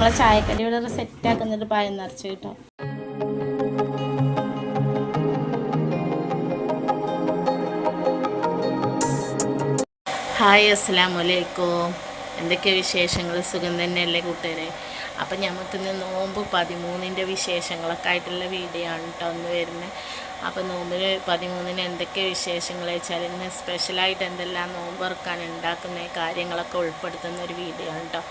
നമ്മളെ ചായക്കടി ഇവിടെ സെറ്റാക്കുന്നിട്ട് പായം നിറച്ച് കേട്ടോ. ഹായ് അസ്സാം വലൈക്കും എന്തൊക്കെ വിശേഷങ്ങൾ? സുഖം തന്നെയല്ലേ കൂട്ടുകാരെ? അപ്പം ഞമ്മക്കിന്ന് നോമ്പ് പതിമൂന്നിന്റെ വിശേഷങ്ങളൊക്കെ ആയിട്ടുള്ള വീഡിയോ ആണ് കേട്ടോ ഒന്ന് വരുന്നത് അപ്പം നോമ്പിന് പതിമൂന്നിന് എന്തൊക്കെ വിശേഷങ്ങൾ വെച്ചാൽ ഇന്ന് സ്പെഷ്യലായിട്ട് എന്തെല്ലാം നോമ്പ് ഇറക്കാൻ ഉണ്ടാക്കുന്ന കാര്യങ്ങളൊക്കെ ഉൾപ്പെടുത്തുന്ന ഒരു വീഡിയോ ആണ് കേട്ടോ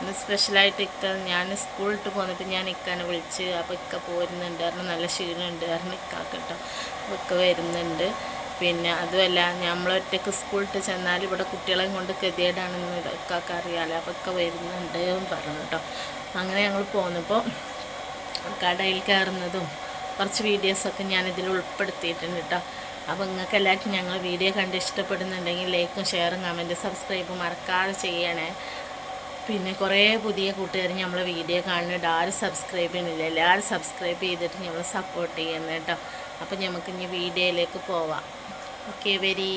ഇന്ന് സ്പെഷ്യലായിട്ട് ഇക്ക ഞാൻ സ്കൂളിട്ട് പോന്നിട്ട് ഞാൻ ഇക്കാനെ വിളിച്ച് അപ്പോൾ ഇക്ക പോരുന്നുണ്ട്. കാരണം നല്ല ക്ഷീണമുണ്ട്. കാരണം ഇക്കാക്ക് കേട്ടോ അപ്പോൾ ഇക്ക വരുന്നുണ്ട്. പിന്നെ അതുമല്ല നമ്മളൊറ്റക്ക് സ്കൂളിട്ട് ചെന്നാൽ ഇവിടെ കുട്ടികളെ കൊണ്ട് ഗതികേടാണെന്ന് ഇക്കാക്ക് അറിയാമല്ലോ അപ്പോൾ ഇക്ക വരുന്നുണ്ട് പറഞ്ഞു കേട്ടോ അങ്ങനെ ഞങ്ങൾ പോന്നപ്പോൾ കടയിൽ കയറുന്നതും കുറച്ച് വീഡിയോസൊക്കെ ഞാനിതിൽ ഉൾപ്പെടുത്തിയിട്ടുണ്ട് കേട്ടോ അപ്പോൾ നിങ്ങൾക്ക് എല്ലാവർക്കും ഞങ്ങൾ വീഡിയോ കണ്ട് ഇഷ്ടപ്പെടുന്നുണ്ടെങ്കിൽ ലൈക്കും ഷെയറും കമന്റും സബ്സ്ക്രൈബും മറക്കാതെ ചെയ്യണേ. പിന്നെ കുറേ പുതിയ കൂട്ടുകാർ നമ്മളെ വീഡിയോ കാണുന്നുണ്ട്. ആരും സബ്സ്ക്രൈബ് ചെയ്യുന്നില്ല. എല്ലാവരും സബ്സ്ക്രൈബ് ചെയ്തിട്ട് നമ്മൾ സപ്പോർട്ട് ചെയ്യുന്നു കേട്ടോ. അപ്പം നമുക്ക് ഇനി വീഡിയോയിലേക്ക് പോവാം. Okay very.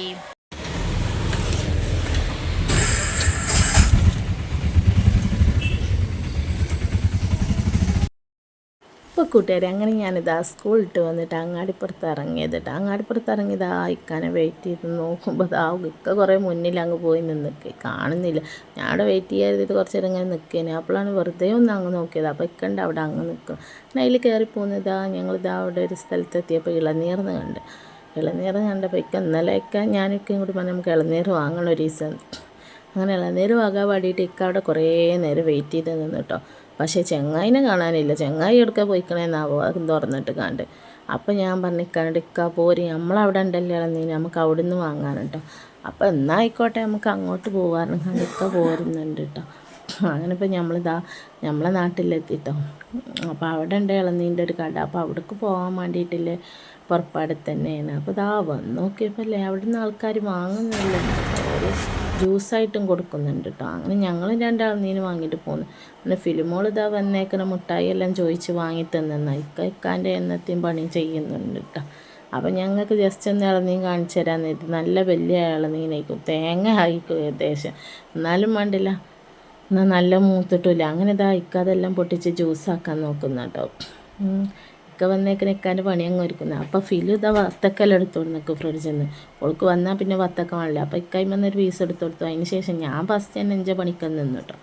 ഇപ്പോൾ കൂട്ടുകാരെ അങ്ങനെ ഞാനിതാ സ്കൂളിട്ട് വന്നിട്ട് അങ്ങാടിപ്പുറത്ത് ഇറങ്ങിയത് കേട്ടോ അങ്ങാടിപ്പുറത്ത് ഇറങ്ങിയത് ആ ഇക്കാനെ വെയിറ്റ് ചെയ്ത് നോക്കുമ്പോൾ ആ ഇക്ക കുറേ മുന്നിൽ അങ്ങ് പോയി നിന്നൊക്കെ. കാണുന്നില്ല. ഞാൻ അവിടെ വെയിറ്റ് ചെയ്യാതിട്ട് കുറച്ച് നേരം ഇങ്ങനെ നിൽക്കേനെ അപ്പോഴാണ് വെറുതെ ഒന്ന് അങ്ങ് നോക്കിയത്. അപ്പോൾ ഇക്കണ്ട് അവിടെ അങ്ങ് നിൽക്കും അതിൽ കയറി പോകുന്നതാ ഞങ്ങളിതാ അവിടെ ഒരു സ്ഥലത്തെത്തിയപ്പോൾ ഇളനീർന്ന് കണ്ട്. ഇളനീർ കണ്ടപ്പോൾ ഇക്ക ഇന്നലെയൊക്കെ ഞാനൊക്കെ കൂടി പറഞ്ഞാൽ നമുക്ക് ഇളനീർ വാങ്ങണം ഒരു ദിവസം. അങ്ങനെ ഇളനീർ വാങ്ങാൻ വേണ്ടിയിട്ട് ഇക്ക അവിടെ കുറേ നേരം വെയിറ്റ് ചെയ്ത് നിന്ന് കേട്ടോ പക്ഷേ ചെങ്ങായിനെ കാണാനില്ല. ചെങ്ങായി എടുക്കാൻ പോയിക്കണേന്നാവോ അത് തുറന്നിട്ട് കണ്ട്. അപ്പം ഞാൻ പറഞ്ഞു ഇക്കാണ്ട് ഇക്ക പോരി. നമ്മളവിടെ ഉണ്ടല്ലോ? ഇളനീര് നമുക്ക് അവിടെ നിന്ന് വാങ്ങാനുണ്ടോ. അപ്പം എന്നാ ആയിക്കോട്ടെ നമുക്ക് അങ്ങോട്ട് പോകാറുണ്ട് കണ്ട് ഇക്ക പോരുന്നുണ്ട് കേട്ടോ അങ്ങനെ ഇപ്പം നമ്മളിതാ നമ്മളെ നാട്ടിലെത്തിട്ടോ. അപ്പോൾ അവിടെ ഉണ്ട് ഇളനീന്റെ ഒരു കട. അപ്പോൾ അവിടേക്ക് പോകാൻ വേണ്ടിയിട്ടില്ലേ പുറപ്പാട് തന്നെയാണ് അപ്പോൾ ഇതാ വന്ന് നോക്കിയപ്പോൾ അല്ലേ അവിടെ നിന്ന് ആൾക്കാർ വാങ്ങുന്നില്ല? ജ്യൂസായിട്ടും കൊടുക്കുന്നുണ്ട് കേട്ടോ അങ്ങനെ ഞങ്ങൾ രണ്ടാളും നീന് വാങ്ങിയിട്ട് പോന്നു. പിന്നെ ഫിലിമോൾ ഇതാ വന്നേക്കണ മുട്ടായി എല്ലാം ചോദിച്ച് വാങ്ങി തന്നെന്ന. ഇക്ക ഇക്കാന്റെ എണ്ണത്തെയും പണി ചെയ്യുന്നുണ്ട് കേട്ടോ അപ്പം ഞങ്ങൾക്ക് ജസ്റ്റ് ഒന്ന് ഇളനീൻ കാണിച്ചു തരാമെന്ന് ഇത് നല്ല വലിയ ഇളനീനായിരിക്കും തേങ്ങ ആയിരിക്കും ഏകദേശം. എന്നാലും വേണ്ടില്ല. എന്നാൽ നല്ല മൂത്തിട്ടില്ല അങ്ങനെ ഇതാ ഇക്കാതെല്ലാം പൊട്ടിച്ച് ജ്യൂസാക്കാൻ നോക്കുന്ന കേട്ടോ ഇക്ക വന്നേക്കിന് ഇക്കാന്റെ പണി അങ്ങ് ഒരുക്കുന്നത് അപ്പോൾ ഫിലു ഇതാ വത്തക്കെല്ലാം എടുത്തോണ്ട് നിൽക്കും ഫ്രിഡ്ജിൽ നിന്ന്. ഓൾക്ക് വന്നാൽ പിന്നെ വത്തക്ക വേണില്ല. അപ്പോൾ ഇക്കായി വന്നൊരു പീസ് എടുത്ത് കൊടുത്തു. അതിന് ശേഷം ഞാൻ ഫസ്റ്റ് തന്നെ എന്റെ പണിക്ക് നിന്നു കേട്ടോ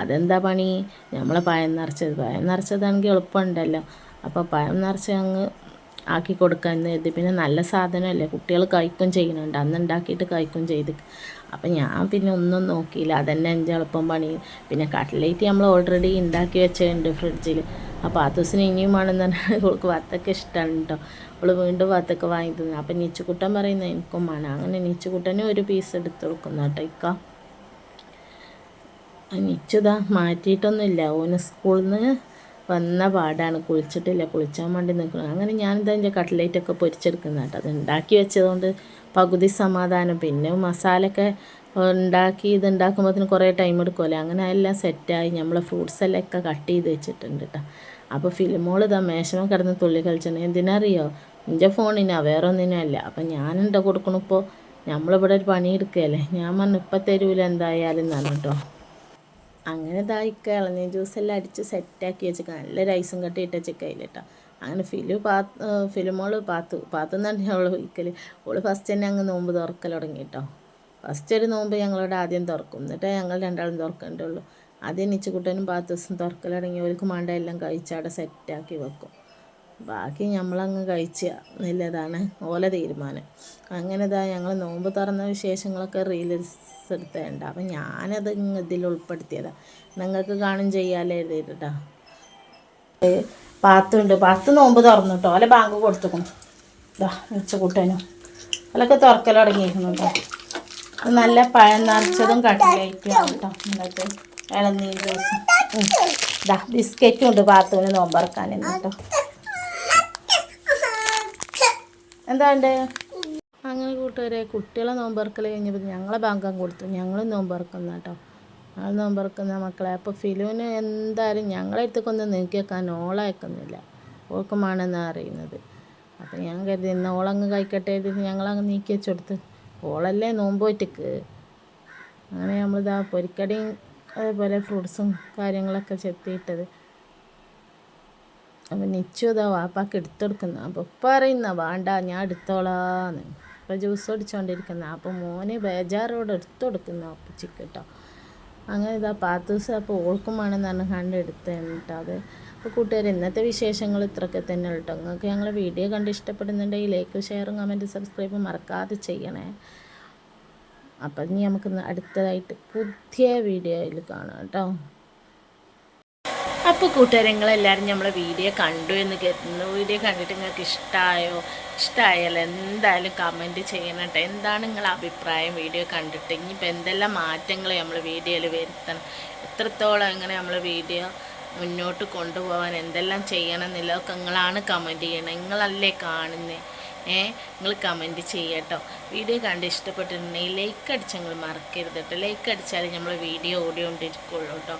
അതെന്താ പണി? നമ്മളെ പഴം നിറച്ചത്. പഴം നിറച്ചതാണെങ്കിൽ എളുപ്പമുണ്ടല്ലോ. അപ്പോൾ പഴം നിറച്ച് അങ്ങ് ആക്കി കൊടുക്കാൻ കരുതി. പിന്നെ നല്ല സാധനമല്ലേ? കുട്ടികൾ കഴിക്കും ചെയ്യുന്നുണ്ട്. അന്ന് ഉണ്ടാക്കിയിട്ട് കഴിക്കും ചെയ്ത്. അപ്പം ഞാൻ പിന്നെ ഒന്നും നോക്കിയില്ല. അതന്നെ എന്റെ എളുപ്പം പണി. പിന്നെ കട്ട്ലേറ്റ് നമ്മൾ ഓൾറെഡി ഉണ്ടാക്കി വെച്ചിട്ടുണ്ട് ഫ്രിഡ്ജിൽ അപ്പോൾ ദിവസം ഇനിയും വേണമെന്ന് പറഞ്ഞാൽ അവൾക്ക് വത്തക്ക ഇഷ്ടമാണ് കേട്ടോ അവൾ വീണ്ടും വത്തക്ക വാങ്ങി തന്നു അപ്പം നീച്ചുകുട്ടൻ പറയുന്നത് എനിക്കും വേണം അങ്ങനെ നീച്ചുകുട്ടനും ഒരു പീസ് എടുത്ത് കൊടുക്കുന്നു കേട്ടോ ഇക്ക. നിച്ചുതാ മാറ്റിയിട്ടൊന്നുമില്ല. ഓന് സ്കൂളിൽ നിന്ന് വന്ന പാടാണ്. കുളിച്ചിട്ടില്ല. കുളിച്ചാൻ വേണ്ടി നിൽക്കുന്നത് അങ്ങനെ ഞാനിതാ എന്റെ കട്ട്ലേറ്റൊക്കെ പൊരിച്ചെടുക്കുന്ന കേട്ടോ. അത് ഉണ്ടാക്കി വെച്ചതുകൊണ്ട് പകുതി സമാധാനം. പിന്നെ മസാലയൊക്കെ ഉണ്ടാക്കി ഇത് അതിന് കുറേ ടൈം എടുക്കുമല്ലോ അങ്ങനെ എല്ലാം സെറ്റായി. നമ്മൾ ഫ്രൂട്ട്സ് എല്ലാം ഒക്കെ കട്ട് ചെയ്ത് വെച്ചിട്ടുണ്ട് കേട്ടോ. അപ്പോൾ ഫിലിമോൾ ഇതാ മേശമ കിടന്ന് തുള്ളി കളിച്ചാണ് എന്തിനറിയോ? എന്റെ ഫോണിനാ വേറെ ഒന്നിനും അല്ല അപ്പം ഞാനെന്താ കൊടുക്കണിപ്പോൾ നമ്മളിവിടെ ഒരു പണിയെടുക്കുകയല്ലേ ഞാൻ പറഞ്ഞു ഇപ്പം തരൂല എന്തായാലും എന്നാണ് കേട്ടോ. അങ്ങനെ ഇതായിക്ക ജ്യൂസ് എല്ലാം അടിച്ച് സെറ്റാക്കി വെച്ചേക്ക. നല്ല റൈസും കട്ടി ഇട്ട ചിക്കയില്ല കേട്ടോ അങ്ങനെ ഫിലു പാത്ത് ഫിലിമോൾ പാത്തു പാത്തുന്നാണ് അവൾ വിളിക്കൽ ഓൾ ഫസ്റ്റ് തന്നെ അങ്ങ് നോമ്പ് തുറക്കൽ തുടങ്ങി കേട്ടോ ഫസ്റ്റ് ഒരു നോമ്പ് ഞങ്ങളോട് ആദ്യം തുറക്കും. എന്നിട്ടേ ഞങ്ങൾ രണ്ടാളും തുറക്കേണ്ടുള്ളൂ ആദ്യം നിച്ചുകുട്ടനും പാത്തൂസും തുറക്കൽ തുടങ്ങി. അവർക്ക് മാണ്ട എല്ലാം കഴിച്ച് സെറ്റാക്കി വെക്കും. ബാക്കി നമ്മളങ്ങ് കഴിച്ച നല്ലതാണ്. ഓല തീരുമാനം. അങ്ങനെ ഇതാ ഞങ്ങൾ നോമ്പ് തുറന്ന വിശേഷങ്ങളൊക്കെ റീലിസ് എടുത്തേണ്ട. അപ്പം ഞാനത് ഇതിൽ ഉൾപ്പെടുത്തിയതാണ് നിങ്ങൾക്ക് കാണും ചെയ്യാലേ എഴുതിയിട്ടാ പാത്തുണ്ട്. പാത്ത് നോമ്പ് തുറന്നു കേട്ടോ ഓലെ ബാങ്ക് കൊടുത്തുക്കും ഇതാ മിച്ചക്കൂട്ടനും ഓലൊക്കെ തുറക്കൽ കേട്ടോ നല്ല പഴം നിറച്ചതും കട്ടിലായിട്ടാണ് കേട്ടോ എന്നിട്ട് ഇളനീർ ഇതാ ബിസ്ക്കറ്റും ഉണ്ട് പാത്തുവിന് നോമ്പറക്കാൻ കേട്ടോ എന്താണ്ട് അങ്ങനെ കൂട്ടുകാരെ കുട്ടികളെ നോമ്പറക്കൽ കഴിഞ്ഞപ്പോൾ ഞങ്ങളെ ബാങ്കം കൊടുത്തു. ഞങ്ങൾ നോമ്പറക്കുന്ന കേട്ടോ. ഞങ്ങൾ നോമ്പറക്കുന്ന മക്കളെ. അപ്പോൾ ഫിലുവിന് എന്തായാലും ഞങ്ങളെ അടുത്തേക്കൊന്ന് നീക്കി വെക്കാൻ ഓളയക്കുന്നില്ല ഓൾക്കുമാണെന്നാണ് അറിയുന്നത്. അപ്പം ഞാൻ കരുതി ഇന്ന് ഓളങ്ങ് കഴിക്കട്ടെ ഞങ്ങളങ്ങ് നീക്കി വെച്ചെടുത്ത്. ഓളല്ലേ നോമ്പ് പോയിട്ടിക്ക് അങ്ങനെ നമ്മളിതാ പൊരിക്കടിയും അതേപോലെ ഫ്രൂട്ട്സും കാര്യങ്ങളൊക്കെ ചെത്തിയിട്ടത്. അപ്പം നിശ്ചയതാ വാപ്പാക്ക് എടുത്തെടുക്കുന്ന. അപ്പോൾ പറയുന്ന വേണ്ട ഞാൻ എടുത്തോളാന്ന്. അപ്പോൾ ജ്യൂസ് കുടിച്ചുകൊണ്ടിരിക്കുന്ന അപ്പോൾ മോന് ബേജാറോട് എടുത്തു കൊടുക്കുന്ന ഒപ്പിച്ചിക്ക് കേട്ടോ അങ്ങനെ ഇതാ പാത്തൂസ് അപ്പോൾ ഓൾക്കും വേണമെന്ന് പറഞ്ഞ് കണ്ട് എടുത്തതാണ് കേട്ടോ അത്. അപ്പോൾ കൂട്ടുകാർ ഇന്നത്തെ വിശേഷങ്ങൾ ഇത്രയൊക്കെ തന്നെ കേട്ടോ നിങ്ങൾക്ക് ഞങ്ങളെ വീഡിയോ കണ്ട് ഇഷ്ടപ്പെടുന്നുണ്ടെങ്കിൽ ലൈക്ക് ഷെയറും കമന്റ് സബ്സ്ക്രൈബ് മറക്കാതെ ചെയ്യണേ. അപ്പം ഇനി നമുക്ക് അടുത്തതായിട്ട് പുതിയ വീഡിയോയിൽ കാണാം കേട്ടോ അപ്പോൾ കൂട്ടുകാരങ്ങളെല്ലാവരും നമ്മളെ വീഡിയോ കണ്ടു എന്ന് കരുതുന്നു. വീഡിയോ കണ്ടിട്ട് നിങ്ങൾക്ക് ഇഷ്ടമായോ ഇഷ്ടമായാൽ എന്തായാലും കമന്റ് ചെയ്യണം കേട്ടോ എന്താണ് നിങ്ങളുടെ അഭിപ്രായം? വീഡിയോ കണ്ടിട്ട് ഇനിയിപ്പോൾ എന്തെല്ലാം മാറ്റങ്ങൾ നമ്മൾ വീഡിയോയിൽ വരുത്തണം? എത്രത്തോളം എങ്ങനെ നമ്മൾ വീഡിയോ മുന്നോട്ട് കൊണ്ടുപോകാൻ എന്തെല്ലാം ചെയ്യണം എന്നുള്ളതൊക്കെ നിങ്ങളാണ് കമന്റ് ചെയ്യണം. നിങ്ങളല്ലേ കാണുന്നത് ഏ? നിങ്ങൾ കമന്റ് ചെയ്യട്ടോ. വീഡിയോ കണ്ട് ഇഷ്ടപ്പെട്ടിട്ടുണ്ടെങ്കിൽ ലൈക്ക് അടിച്ചാൽ നിങ്ങൾ മറക്കരുത് കേട്ടോ. ലൈക്ക് അടിച്ചാൽ നമ്മൾ വീഡിയോ ഓടിക്കൊണ്ടിരിക്കുള്ളൂ കേട്ടോ.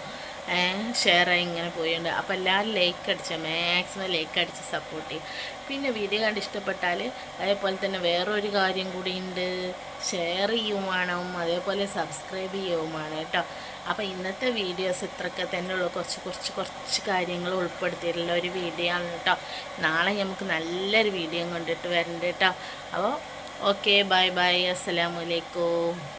ഷെയറായി ഇങ്ങനെ പോയിട്ടുണ്ട്. അപ്പോൾ എല്ലാവരും ലൈക്ക് അടിച്ച മാക്സിമം ലൈക്ക് അടിച്ച് സപ്പോർട്ട് ചെയ്യും. പിന്നെ വീഡിയോ കണ്ട് ഇഷ്ടപ്പെട്ടാൽ അതേപോലെ തന്നെ വേറൊരു കാര്യം കൂടി ഉണ്ട് ഷെയർ ചെയ്യുകയും വേണം. അതേപോലെ സബ്സ്ക്രൈബ് ചെയ്യുവാണ് വേണം കേട്ടോ. അപ്പോൾ ഇന്നത്തെ വീഡിയോസ് ഇത്രയൊക്കെ തന്നെ ഉള്ളൂ. കുറച്ച് കുറച്ച് കുറച്ച് കാര്യങ്ങൾ ഉൾപ്പെടുത്തിയിട്ടുള്ള ഒരു വീഡിയോ ആണ് കേട്ടോ. നാളെ നമുക്ക് നല്ലൊരു വീഡിയോ കൊണ്ടിട്ട് വരണ്ട കേട്ടോ. അപ്പോൾ ഓക്കെ ബൈ ബൈ അസ്സലാമലൈക്കും